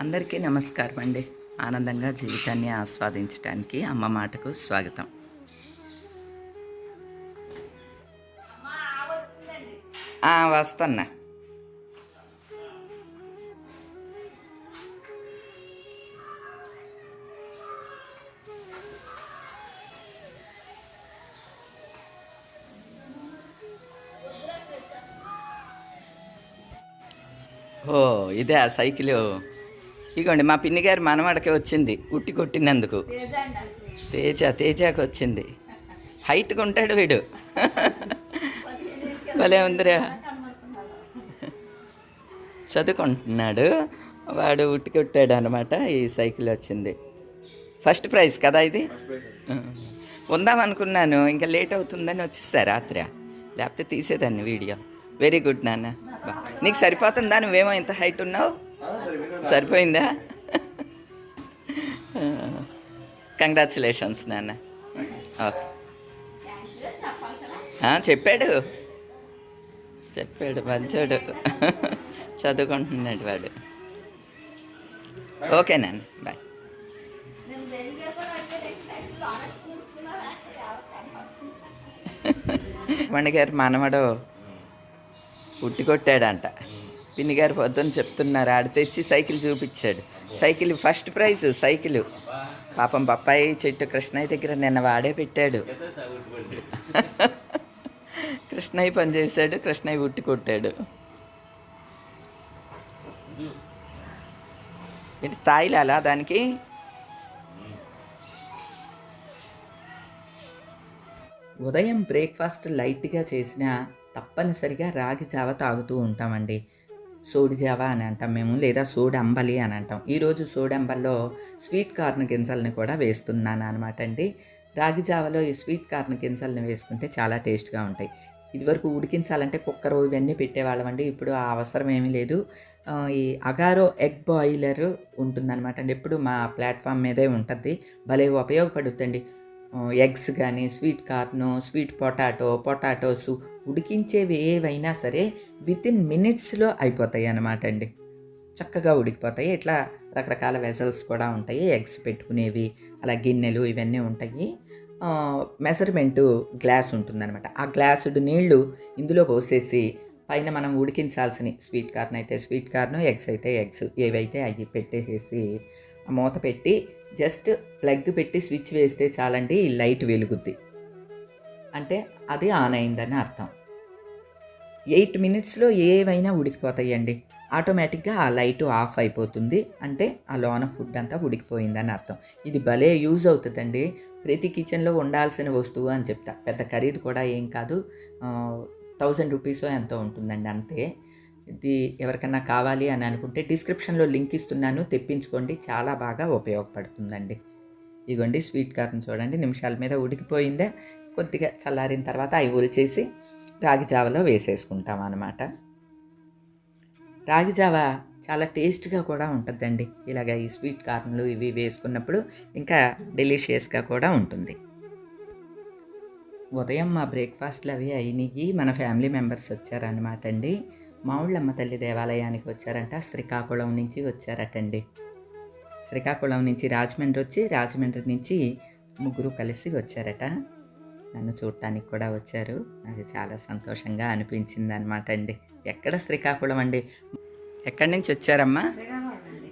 అందరికీ నమస్కారం అండి. ఆనందంగా జీవితాన్ని ఆస్వాదించడానికి అమ్మ మాటకు స్వాగతం. వస్తున్నా. ఓ ఇదే ఆ సైకిల్. ఇగోండి మా పిన్ని గారి మనవాడకి వచ్చింది ఉట్టి కొట్టినందుకు. తేజ తేజాకి వచ్చింది. హైట్గా ఉంటాడు వీడు. భలే ఉందిరా. చదువుకుంటున్నాడు. వాడు ఉట్టి కొట్టాడు అనమాట ఈ సైకిల్ వచ్చింది. ఫస్ట్ ప్రైజ్ కదా ఇది? ఉందాం అనుకున్నాను ఇంకా లేట్ అవుతుందని వచ్చేసా రాత్రి. లేకపోతే తీసేదాన్ని వీడియో. వెరీ గుడ్ నాన్న. నీకు సరిపోతుందా? నువ్వేమో ఇంత హైట్ ఉన్నావు? సరిపోయిందా? కంగ్రాచులేషన్స్ నాన్న. ఓకే. ఆ, చెప్పాడు. చెప్పాడు మంచోడు. చదువుకుంటున్నాడు వాడు. ఓకే నాన్న. బాయ్. మణి గారు మనవడు ఉట్టి కొట్టాడంట పిన్నిగారు పొద్దున్న చెప్తున్నారు. ఆడ తెచ్చి సైకిల్ చూపించాడు. Cycle first prize cycle. పాపం బొప్పాయి చెట్టు కృష్ణయ్య దగ్గర నిన్న వాడే పెట్టాడు. కృష్ణయ్య పని చేశాడు కృష్ణయ్య ఉట్టి కొట్టాడు. ఏంటి తాయిలాలా దానికి? ఉదయం బ్రేక్ఫాస్ట్ లైట్గా చేసినా తప్పనిసరిగా రాగి చావ తాగుతూ ఉంటామండి. సోడి జావ అని అంటాం మేము లేదా సోడంబలి అని అంటాం. ఈరోజు సోడంబల్లో స్వీట్ కార్న్ గింజల్ని కూడా వేస్తున్నాను అనమాట అండి. రాగి జావలో ఈ స్వీట్ కార్న్ గింజల్ని వేసుకుంటే చాలా టేస్ట్గా ఉంటాయి. ఇదివరకు ఉడికించాలంటే కుక్కర్ ఇవన్నీ పెట్టేవాళ్ళమండి ఇప్పుడు ఆ అవసరం ఏమీ లేదు. ఈ అగారో ఎగ్ బాయిలర్ ఉంటుందన్నమాట అండి. ఎప్పుడు మా ప్లాట్ఫామ్ మీదే ఉంటుంది. భలే ఉపయోగపడుతుంది ఎగ్స్ కానీ sweet corn sweet potato potatoes ఉడికించేవి ఏవైనా సరే విత్ ఇన్ మినిట్స్లో అయిపోతాయి అన్నమాట అండి. చక్కగా ఉడికిపోతాయి. ఇట్లా రకరకాల వెజల్స్ కూడా ఉంటాయి. ఎగ్స్ పెట్టుకునేవి అలా గిన్నెలు ఇవన్నీ ఉంటాయి. మెజర్మెంటు గ్లాస్ ఉంటుందన్నమాట. ఆ గ్లాసుడ్ నీళ్ళు ఇందులో పోసేసి పైన మనం ఉడికించాల్సిన స్వీట్ కార్న్ అయితే స్వీట్ కార్న్ ఎగ్స్ అయితే ఎగ్స్ ఏవైతే అవి పెట్టేసేసి మూత పెట్టి జస్ట్ ప్లగ్ పెట్టి స్విచ్ వేస్తే చాలండి ఈ లైట్ వెలుగుద్ది. అంటే అది ఆన్ అయిందని అర్థం. ఎయిట్ మినిట్స్లో ఏవైనా ఉడికిపోతాయండి. ఆటోమేటిక్గా ఆ లైట్ ఆఫ్ అయిపోతుంది. అంటే ఆ లోన ఫుడ్ అంతా ఉడికిపోయిందని అర్థం. ఇది భలే యూజ్ అవుతుందండి. ప్రతి కిచెన్లో ఉండాల్సిన వస్తువు అని చెప్తా. పెద్ద ఖరీదు కూడా ఏం కాదు. థౌజండ్ రూపీస్ ఎంతో ఉంటుందండి అంతే. ఇది ఎవరికన్నా కావాలి అని అనుకుంటే డిస్క్రిప్షన్లో లింక్ ఇస్తున్నాను. తెప్పించుకోండి. చాలా బాగా ఉపయోగపడుతుందండి. ఇదిగోండి స్వీట్ కార్న్ చూడండి. నిమిషాల మీద ఉడికిపోయిందే. కొద్దిగా చల్లారిన తర్వాత అవి ఒలిచేసి రాగి జావలో వేసేసుకుంటాం అన్నమాట రాగి జావ చాలా టేస్ట్గా కూడా ఉంటుందండి. ఇలాగ ఈ స్వీట్ కార్న్లు ఇవి వేసుకున్నప్పుడు ఇంకా డెలిషియస్గా కూడా ఉంటుంది. ఉదయం మా బ్రేక్ఫాస్ట్లు అవి అయినాయి మన ఫ్యామిలీ మెంబర్స్ వచ్చారనమాట అండి. మావుళ్ళమ్మ తల్లి దేవాలయానికి వచ్చారంట శ్రీకాకుళం నుంచి వచ్చారటండి. శ్రీకాకుళం నుంచి రాజమండ్రి వచ్చి రాజమండ్రి నుంచి ముగ్గురు కలిసి వచ్చారట. నన్ను చూడటానికి కూడా వచ్చారు. నాకు చాలా సంతోషంగా అనిపించింది అనమాట అండి. ఎక్కడ శ్రీకాకుళం అండి? ఎక్కడి నుంచి వచ్చారమ్మా?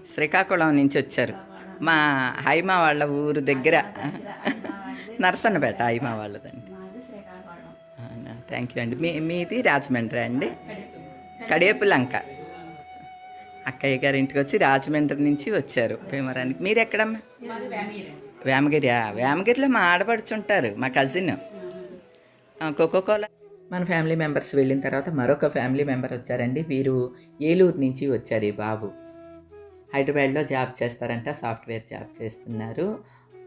శ్రీకాకుళం నుంచి వచ్చారు. మా హైమా వాళ్ళ ఊరు దగ్గర. నరసన్నపేట హైమా వాళ్ళదండి. థ్యాంక్ యూ అండి. మీ మీది రాజమండ్రి అండి? కడియపు లంక అక్కయ్య గారి ఇంటికి వచ్చి రాజమండ్రి నుంచి వచ్చారు భీమరానికి మీరు ఎక్కడమ్మా వేమగిరి. వేమగిరిలో మా ఆడపడుచుంటారు మా కజిన్. కోకోకోలా మన ఫ్యామిలీ మెంబర్స్ వెళ్ళిన తర్వాత మరొక ఫ్యామిలీ మెంబర్ వచ్చారండి. వీరు ఏలూరు నుంచి వచ్చారు ఈ బాబు. హైదరాబాద్లో జాబ్ చేస్తారంట సాఫ్ట్వేర్ జాబ్ చేస్తున్నారు.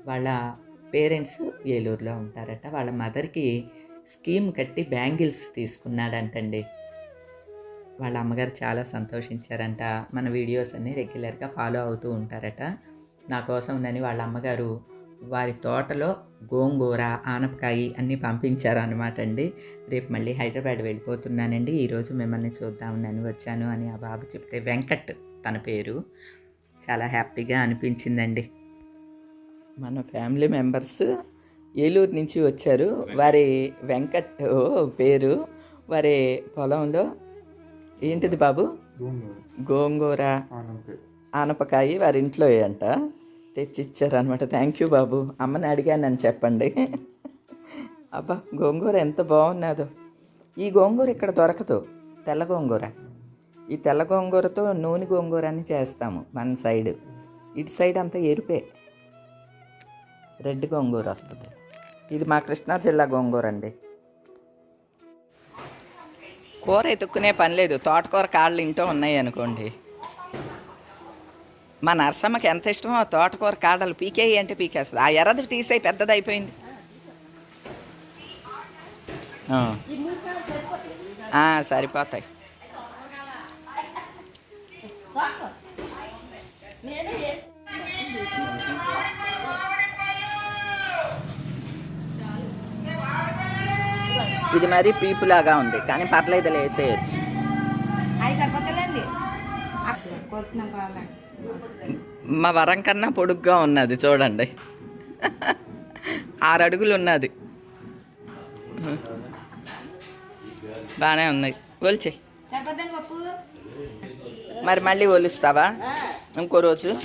వాళ్ళ పేరెంట్స్ ఏలూరులో ఉంటారట. వాళ్ళ మదర్కి స్కీమ్ కట్టి బ్యాంగిల్స్ తీసుకున్నాడంటండి. వాళ్ళ అమ్మగారు చాలా సంతోషించారంట. మన వీడియోస్ అన్నీ రెగ్యులర్గా ఫాలో అవుతూ ఉంటారట. నా కోసం నని వాళ్ళ అమ్మగారు వారి తోటలో గోంగూర ఆనపకాయ అన్నీ పంపించారు అనమాట అండి. రేపు మళ్ళీ హైదరాబాద్ వెళ్ళిపోతున్నానండి. ఈరోజు మిమ్మల్ని చూద్దామని వచ్చాను అని ఆ బాబు చెప్తే వెంకట్ తన పేరు. చాలా హ్యాపీగా అనిపించిందండి. మన ఫ్యామిలీ మెంబర్స్ ఏలూరు నుంచి వచ్చారు. వారి వెంకట్ పేరు. వారి పొలంలో ఏంటిది బాబు? గోంగూర. ఆనపకాయ. వారి ఇంట్లో అంట. తెచ్చిచ్చారనమాట థ్యాంక్ యూ బాబు. అమ్మని అడిగానని చెప్పండి. అబ్బా గోంగూర ఎంత బాగున్నదో. ఈ గోంగూర ఇక్కడ దొరకదు. తెల్ల గోంగూర. ఈ తెల్ల గోంగూరతో నూనె గోంగూర అని చేస్తాము మన సైడ్. ఇటు సైడ్ అంతా ఎరుపే. రెడ్ గోంగూర వస్తుంది. ఇది మా కృష్ణా జిల్లా గోంగూర అండి. కూర ఎత్తుక్కునే పని లేదు. తోటకూర కాళ్ళు ఇంటో ఉన్నాయి అనుకోండి. మా నరసమ్మకి ఎంత ఇష్టమో తోటకూర కాడలు పీకేయి అంటే పీకేస్తుంది. ఆ ఎర్రది తీసేయి పెద్దది అయిపోయింది. సరిపోతాయి. ఇది మరి పీపులాగా ఉంది కానీ పర్లేదు వేసేయచ్చు అవి సరిపోతాయండి కొడుతున్నాం కావాలండి. మా వరం కన్నా పొడుగ్గా ఉన్నది చూడండి. ఆరు అడుగులు ఉన్నది. బాగానే ఉన్నాయి. ఒలిచే. మరి మళ్ళీ ఒలుస్తావా? ఇంకో రోజు.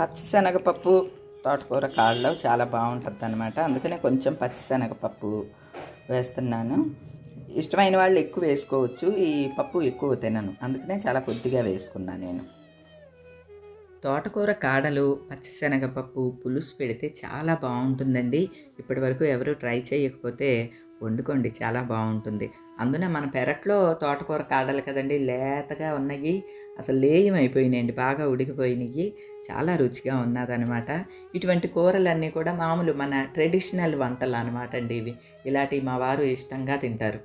పచ్చిశనగపప్పు తోటకూర కాళ్ళు చాలా బాగుంటుంది అనమాట అందుకనే కొంచెం పచ్చిశనగపప్పు వేస్తున్నాను. ఇష్టమైన వాళ్ళు ఎక్కువ వేసుకోవచ్చు. ఈ పప్పు ఎక్కువ తినను. అందుకనే చాలా కొద్దిగా వేసుకున్నాను నేను. తోటకూర కాడలు పచ్చిశనగపప్పు పులుసు పెడితే చాలా బాగుంటుందండి. ఇప్పటి వరకు ఎవరు ట్రై చేయకపోతే వండుకోండి. చాలా బాగుంటుంది. అందున మన పెరట్లో తోటకూర కాడలు కదండి లేతగా ఉన్నాయి. అసలు లేయమైపోయినాయండి బాగా ఉడికిపోయినాయి. చాలా రుచిగా ఉన్నదనమాట ఇటువంటి కూరలన్నీ కూడా మామూలు మన ట్రెడిషనల్ వంటలు అనమాట అండి ఇవి. ఇలాంటివి మా వారు ఇష్టంగా తింటారు.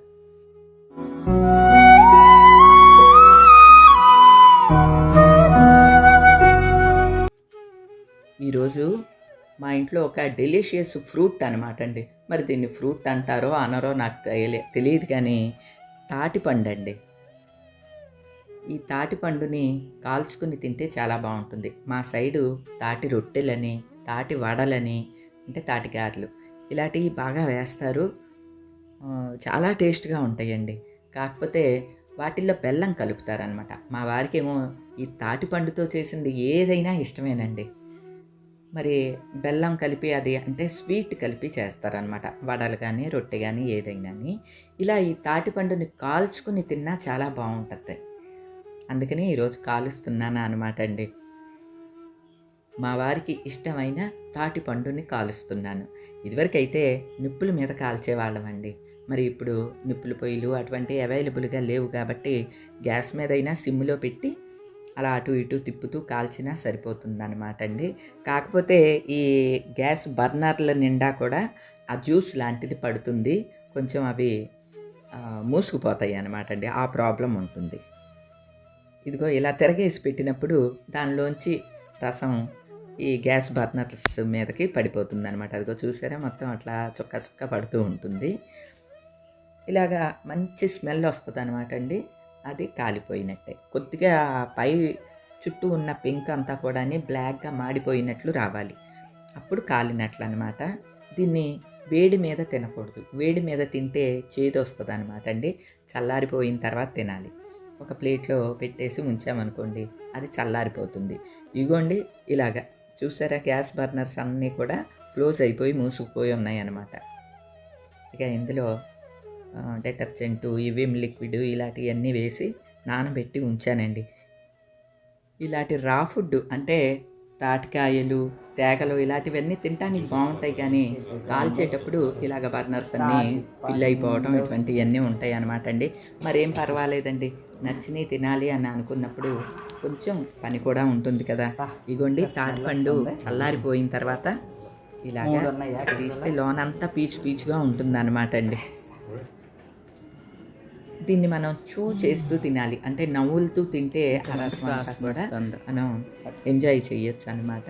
మా ఒక డెలిషియస్ ఫ్రూట్ అనమాట అండి మరి దీన్ని ఫ్రూట్ అంటారో అనరో నాకు తెలియ తెలియదు కానీ తాటిపండు అండి ఈ తాటిపండుని కాల్చుకుని తింటే చాలా బాగుంటుంది. మా సైడు తాటి రొట్టెలని తాటి వడలని అంటే తాటి గారెలు ఇలాంటివి బాగా వేస్తారు. చాలా టేస్ట్గా ఉంటాయండి. కాకపోతే వాటిల్లో బెల్లం కలుపుతారనమాట మా వారికేమో ఈ తాటిపండుతో చేసింది ఏదైనా ఇష్టమేనండి. మరి బెల్లం కలిపి అది అంటే స్వీట్ కలిపి చేస్తారనమాట వడలు కానీ రొట్టె కానీ ఏదైనా ఇలా ఈ తాటిపండుని కాల్చుకుని తిన్నా చాలా బాగుంటుంది. అందుకని ఈరోజు కాలుస్తున్నాను అనమాట అండి. మా వారికి ఇష్టమైన తాటిపండుని కాలుస్తున్నాను. ఇదివరకైతే నిప్పుల మీద కాల్చేవాళ్ళమండి మరి ఇప్పుడు నిప్పుల పొయ్యిలు అటువంటివి అవైలబుల్గా లేవు కాబట్టి గ్యాస్ మీద అయినా సిమ్లో పెట్టి అలా అటు ఇటు తిప్పుతూ కాల్చినా సరిపోతుందన్నమాట అండి. కాకపోతే ఈ గ్యాస్ బర్నర్ల నిండా కూడా ఆ జ్యూస్ లాంటిది పడుతుంది. కొంచెం అవి మూసుకుపోతాయి అన్నమాట అండి. ఆ ప్రాబ్లం ఉంటుంది. ఇదిగో ఇలా తిరగేసి పెట్టినప్పుడు దానిలోంచి రసం ఈ గ్యాస్ బర్నర్స్ మీదకి పడిపోతుంది అనమాట అదిగో చూసారా? మొత్తం అట్లా చుక్క చుక్క పడుతూ ఉంటుంది. ఇలాగా మంచి స్మెల్ వస్తుంది అనమాట అండి. అది కాలిపోయినట్టే. కొద్దిగా పై చుట్టూ ఉన్న పింక్ అంతా కూడా బ్లాక్గా మాడిపోయినట్లు రావాలి. అప్పుడు కాలినట్లు అనమాట దీన్ని వేడి మీద తినకూడదు. వేడి మీద తింటే చేదు వస్తుంది అనమాట అండి. చల్లారిపోయిన తర్వాత తినాలి. ఒక ప్లేట్లో పెట్టేసి ఉంచామనుకోండి అది చల్లారిపోతుంది. ఇగోండి ఇలాగా. చూసారా గ్యాస్ బర్నర్స్ అన్నీ కూడా క్లోజ్ అయిపోయి మూసుకుపోయి ఉన్నాయి అన్నమాట ఇక ఇందులో డిటర్జెంటు విమ్ లిక్విడ్ ఇలాంటివన్నీ వేసి నానబెట్టి ఉంచానండి. ఇలాంటి రా ఫుడ్ అంటే తాటికాయలు తేగలు ఇలాంటివన్నీ తినడానికి బాగుంటాయి కానీ కాల్చేటప్పుడు ఇలాగ బర్నర్స్ అన్నీ ఫిల్ అయిపోవడం ఇటువంటివన్నీ ఉంటాయి అన్నమాట అండి మరేం పర్వాలేదండి. నచ్చినవి తినాలి అని అనుకున్నప్పుడు కొంచెం పని కూడా ఉంటుంది కదా. ఇగోండి తాటిపండు చల్లారిపోయిన తర్వాత ఇలాగా తీస్తే లోనంతా పీచు పీచుగా ఉంటుంది అనమాట అండి దీన్ని మనం చూ చేస్తూ తినాలి. అంటే నవ్వులుతూ తింటే కూడా మనం ఎంజాయ్ చేయొచ్చు అనమాట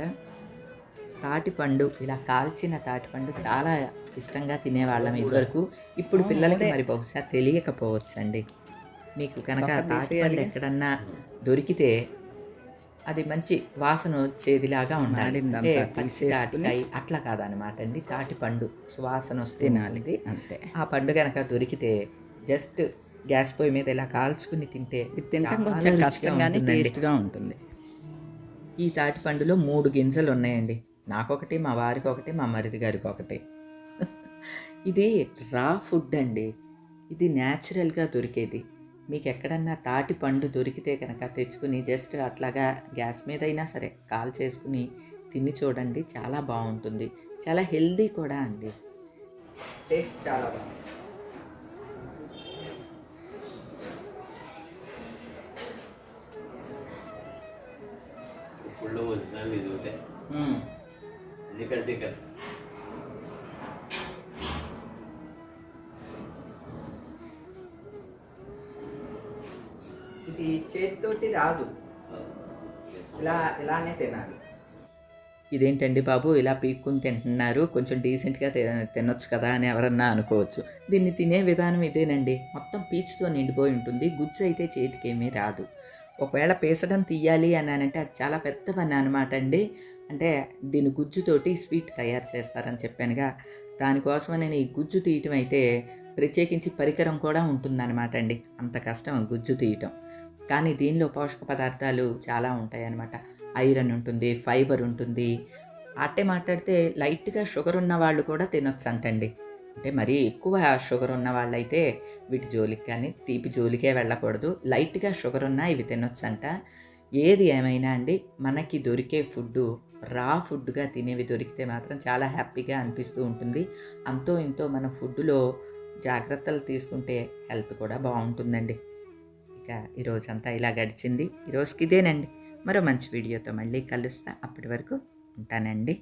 తాటిపండు ఇలా కాల్చిన తాటిపండు చాలా ఇష్టంగా తినేవాళ్ళం ఇదివరకు. ఇప్పుడు పిల్లలకి మరి బహుశా తెలియకపోవచ్చు అండి మీకు కనుక తాటిపండు ఎక్కడన్నా దొరికితే అది మంచి వాసన వచ్చేదిలాగా ఉండాలి. అంటే పచ్చి తాటికాయ అట్లా కాదనమాట అండి. తాటిపండు సువాసన వస్తే తినాలి. అంతే. ఆ పండు కనుక దొరికితే జస్ట్ గ్యాస్ పొయ్యి మీద ఇలా కాల్చుకుని తింటే తింటాం కొంచెం కష్టంగానే టేస్ట్గా ఉంటుంది. ఈ తాటి పండులో మూడు గింజలు ఉన్నాయండి నాకొకటి మా వారికి ఒకటి మా మరిది గారికి ఒకటి ఇది రా ఫుడ్ అండి. ఇది న్యాచురల్గా దొరికేది. మీకు ఎక్కడన్నా తాటి పండు దొరికితే కనుక తెచ్చుకుని జస్ట్ అట్లాగా గ్యాస్ మీద అయినా సరే కాల్ చేసుకుని తిని చూడండి. చాలా బాగుంటుంది. చాలా హెల్దీ కూడా అండి. టేస్ట్ చాలా బాగుంది. ఇప్పుడు వచ్చిన ఇది ఒకటే దిక్కలు దిక్కలు ఇది చేతితోటి రాదు. ఇలా ఇలానే తినాలి. ఇదేంటండి బాబు? ఇలా పీక్కుని తింటున్నారు. కొంచెం డీసెంట్గా తినొచ్చు కదా అని ఎవరన్నా అనుకోవచ్చు. దీన్ని తినే విధానం ఇదేనండి. మొత్తం పీచుతో నిండిపోయి ఉంటుంది. గుజ్జు అయితే చేతికేమీ రాదు. ఒకవేళ పీసడం తీయాలి అని అంటే అది చాలా పెద్ద పని అనమాట అండి. అంటే దీని గుజ్జుతోటి స్వీట్ తయారు చేస్తారని చెప్పానుగా. దానికోసం నేను ఈ గుజ్జు తీయటం అయితే ప్రత్యేకించి పరికరం కూడా ఉంటుందన్నమాట అండి. అంత కష్టం గుజ్జు తీయటం. కానీ దీనిలో పోషక పదార్థాలు చాలా ఉంటాయి అన్నమాట ఐరన్ ఉంటుంది ఫైబర్ ఉంటుంది. అట్టే మాట్లాడితే లైట్గా షుగర్ ఉన్న వాళ్ళు కూడా తినొచ్చు అంటండి అంటే మరీ ఎక్కువ షుగర్ ఉన్న వాళ్ళైతే వీటి జోలికి కానీ తీపి జోలికే వెళ్ళకూడదు. లైట్గా షుగర్ ఉన్నా ఇవి తినొచ్చు అంట ఏది ఏమైనా అండి మనకి దొరికే ఫుడ్ రా ఫుడ్గా తినేవి దొరికితే మాత్రం చాలా హ్యాపీగా అనిపిస్తూ ఉంటుంది. అంతో ఇంతో మన ఫుడ్లో జాగ్రత్తలు తీసుకుంటే హెల్త్ కూడా బాగుంటుందండి. ఇక ఈరోజంతా ఇలా గడిచింది. ఈరోజుకి ఇదేనండి మరో మంచి వీడియోతో మళ్ళీ కలుస్తా. అప్పటి వరకు ఉంటానండి.